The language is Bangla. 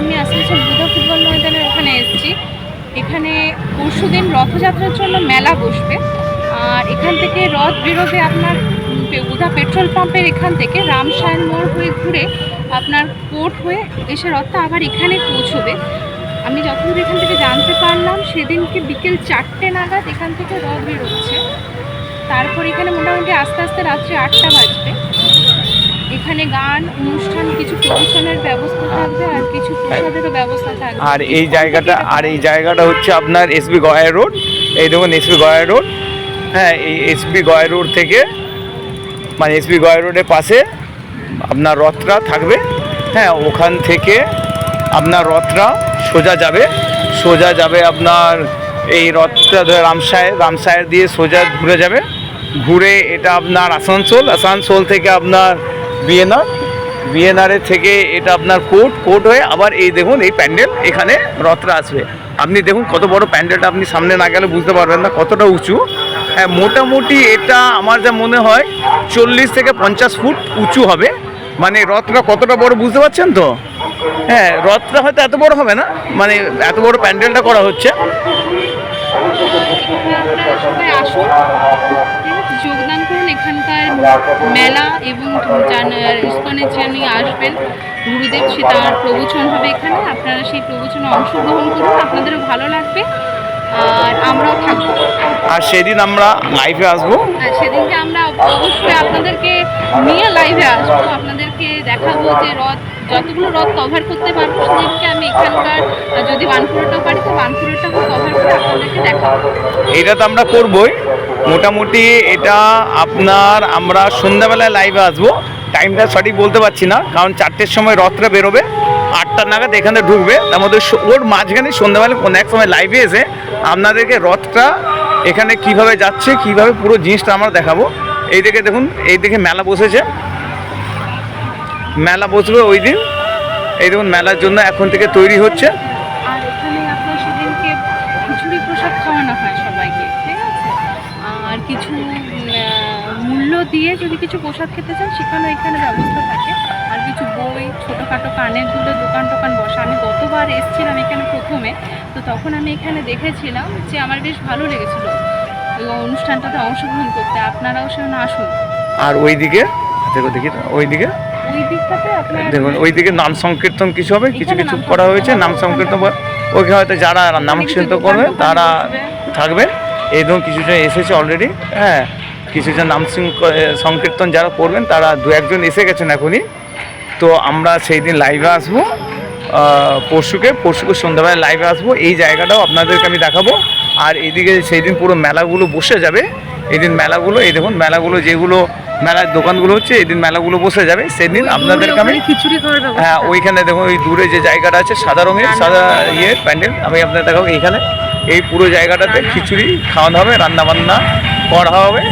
আমি আসানসোল বুধা ফুটবল ময়দানের ওখানে এসেছি। এখানে পরশু দিন রথযাত্রার জন্য মেলা বসবে। আর এখান থেকে রথ বেরোবে আপনার বুধা পেট্রোল পাম্পের এখান থেকে রামসায়ন মোড় হয়ে ঘুরে আপনার কোর্ট হয়ে এসে রথটা আবার এখানে পৌঁছবে। আমি যতদূর এখান থেকে জানতে পারলাম, সেদিনকে বিকেল চারটে নাগাদ এখান থেকে রথ বেরোচ্ছে। তারপর এখানে মোটামুটি আস্তে আস্তে রাত্রে আটটা বাজবে। এখানে গান, অনুষ্ঠান কিছু ব্যবস্থা থাকবে আর কিছু প্রসাদেরও ব্যবস্থা থাকবে। আর এই জায়গাটা, আর এই জায়গাটা হচ্ছে আপনার এসবি গয়া রোড। এই দেখুন এসবি গয়া রোড। হ্যাঁ এই এসবি গয়া রোড থেকে মানে এসবি গয়া রোডের পাশে আপনার রথটা থাকবে। হ্যাঁ ওখান থেকে আপনার রথটা সোজা যাবে। সোজা যাবে আপনার এই রথটা রামসায় রামসায় দিয়ে সোজা ঘুরে যাবে। ঘুরে এটা আপনার আসানসোল। আসানসোল থেকে আপনার বিএনআর বিএনআরের থেকে এটা আপনার কোর্ট কোর্ট হয়ে আবার এই দেখুন, এই প্যান্ডেল এখানে রথটা আসবে। আপনি দেখুন কত বড় প্যান্ডেলটা আপনি সামনে না গেলে বুঝতে পারবেন না, কতটা উঁচু। হ্যাঁ মোটামুটি এটা আমার যা মনে হয় চল্লিশ থেকে পঞ্চাশ ফুট উঁচু হবে। মানে রথটা কতটা বড় বুঝতে পারছেন তো? হ্যাঁ রথটা হয়তো এত বড় হবে না মানে এত বড় প্যান্ডেলটা করা হচ্ছে। আছে? যোগদান মেলা এবং ইস্কনের যিনি আসবেন। গুরুদেব সে তার প্রবচন হবে এখানে। আপনারা সেই প্রবচনে অংশগ্রহণ করুন আপনাদেরও ভালো লাগবে। আর আমরাও থাকব। আর সেদিন আমরা লাইভে আসব। আর সেদিনকে আমরা অবশ্যই আপনাদেরকে নিয়ে লাইভে আসব। আপনাদেরকে দেখাবো যে রথ যতগুলো রথ কভার করতে পারব সেদিনকে আমি এখানকার যদি বানপুরোটাও পারি তো বানপুরোটাও কভার করে আপনাদেরকে দেখাবো। এটা তো আমরা করবই। মোটামুটি এটা আপনার আমরা সন্ধ্যাবেলায় লাইভে আসব। টাইমটা সঠিক বলতে পারছি না কারণ চারটের সময় রথটা বেরোবে আটটা নাগাদ এখানে ঢুকবে। তার মধ্যে স- ওর মাঝখানে সন্ধ্যাবেলা কোনো এক সময় লাইভে এসে আপনাদেরকে রথটা এখানে কীভাবে যাচ্ছে কীভাবে পুরো জিনিসটা আমরা দেখাবো। এই দিকে দেখুন এই দিকে মেলা বসেছে। মেলা বসবে ওই দিন। এই দেখুন মেলার জন্য এখন থেকে তৈরি হচ্ছে। আর এখানে আপনার সেদিনকে খিচুড়ি প্রসাদ খাওয়ানো হয় সবাইকে। আর কিছু মূল্য দিয়ে যদি কিছু প্রসাদ খেতে চান সেখানেও এখানে ব্যবস্থা থাকে। আর কিছু বই ছোটোখাটো কানের দুটো দোকান টোকান বসা। আমি গতবার এসেছিলাম এখানে প্রথমে তো তখন আমি এখানে দেখেছিলাম যে আমার বেশ ভালো লেগেছিল। ওই অনুষ্ঠানটাতে অংশগ্রহণ করতে। আপনারাও সেখানে আসুন। আর ওই দিকে দেখো দেখি তো, ওই দিকে ওই দিকটাতে আপনার দেখুন ওইদিকে নাম সংকীর্তন কিছু হবে? কিছু কিছু করা হয়েছে? নাম সংকীর্তন। ওইখানে হয়তো যারা নাম সংকীর্তন করবে তারা থাকবে এই ধরুন কিছুজন এসেছে অলরেডি হ্যাঁ কিছুজন নাম সংকীর্তন যারা করবেন তারা দু একজন এসে গেছেন এখনই। তো আমরা সেই দিন লাইভে আসব। পরশুকে পরশুকে সন্ধ্যাবেলায় লাইভে আসব। এই জায়গাটাও আপনাদেরকে আমি দেখাবো। আর এদিকে সেই দিন পুরো মেলাগুলো বসে যাবে। এই দিন মেলাগুলো এই দেখুন মেলাগুলো যেগুলো মেলার দোকানগুলো হচ্ছে এই দিন মেলাগুলো বসে যাবে। সেদিন আপনাদেরকে আমি খিচুড়ি হ্যাঁ ওইখানে দেখুন ওই দূরে যে জায়গাটা আছে সাদা রঙের সাদা ইয়ে প্যান্ডেল আমি আপনাদের দেখাবো এইখানে। এই পুরো জায়গাটাতে খিচুড়ি খাওয়ানো হবে রান্নাবান্না করা হবে।